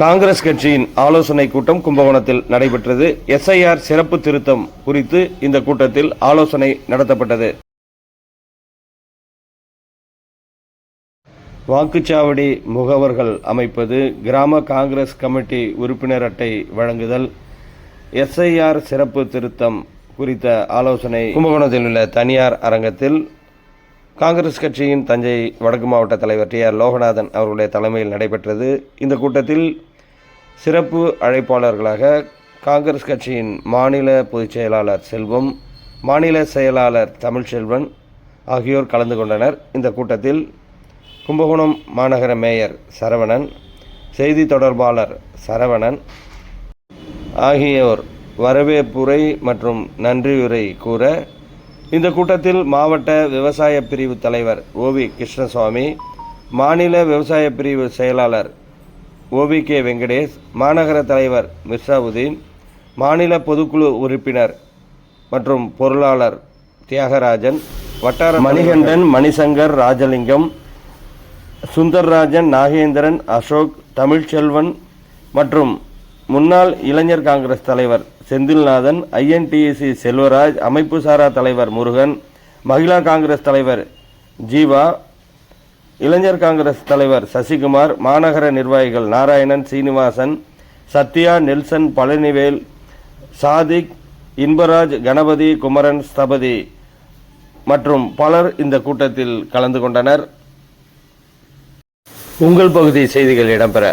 காங்கிரஸ் கட்சியின் ஆலோசனை கூட்டம் கும்பகோணத்தில் நடைபெற்றது. எஸ்ஐஆர் சிறப்பு திருத்தம் குறித்து இந்த கூட்டத்தில் ஆலோசனை நடத்தப்பட்டது. வாக்குச்சாவடி முகவர்கள் அமைப்பது கிராம காங்கிரஸ் கமிட்டி உறுப்பினர் அட்டை வழங்குதல் எஸ்ஐஆர் சிறப்பு திருத்தம் குறித்த ஆலோசனை கும்பகோணத்தில் உள்ள தனியார் அரங்கத்தில் காங்கிரஸ் கட்சியின் தஞ்சை வடக்கு மாவட்ட தலைவர் டி ஆர் லோகநாதன் அவர்களுடைய தலைமையில் நடைபெற்றது. இந்த கூட்டத்தில் சிறப்பு அழைப்பாளர்களாக காங்கிரஸ் கட்சியின் மாநில பொதுச் செயலாளர் செல்வம் மாநில செயலாளர் தமிழ்ச்செல்வன் ஆகியோர் கலந்து கொண்டனர். இந்த கூட்டத்தில் கும்பகோணம் மாநகர மேயர் சரவணன் செய்தி தொடர்பாளர் சரவணன் ஆகியோர் வரவேற்புரை மற்றும் நன்றியுரை கூற இந்த கூட்டத்தில் மாவட்ட விவசாய பிரிவு தலைவர் ஓவி கிருஷ்ணசுவாமி மாநில விவசாய பிரிவு செயலாளர் ஓவி கே வெங்கடேஷ் மாநகர தலைவர் மிர்சாவுதீன் மாநில பொதுக்குழு உறுப்பினர் மற்றும் பொருளாளர் தியாகராஜன் வட்டார மணிகண்டன் மணிசங்கர் ராஜலிங்கம் சுந்தர்ராஜன் நாகேந்திரன் அசோக் தமிழ்ச்செல்வன் மற்றும் முன்னாள் இளைஞர் காங்கிரஸ் தலைவர் செந்தில்நாதன் ஐஎன்டிஎஸ்சி செல்வராஜ் அமைப்பு சாரா தலைவர் முருகன் மகிழா காங்கிரஸ் தலைவர் ஜீவா இளைஞர் காங்கிரஸ் தலைவர் சசிகுமார் மாநகர நிர்வாகிகள் நாராயணன் சீனிவாசன் சத்யா நெல்சன் பழனிவேல் சாதிக் இன்பராஜ் கணபதி குமரன் ஸ்தபதி மற்றும் பலர் இந்த கூட்டத்தில் கலந்து கொண்டனர். உங்கள் பகுதி செய்திகள் இடம்பெற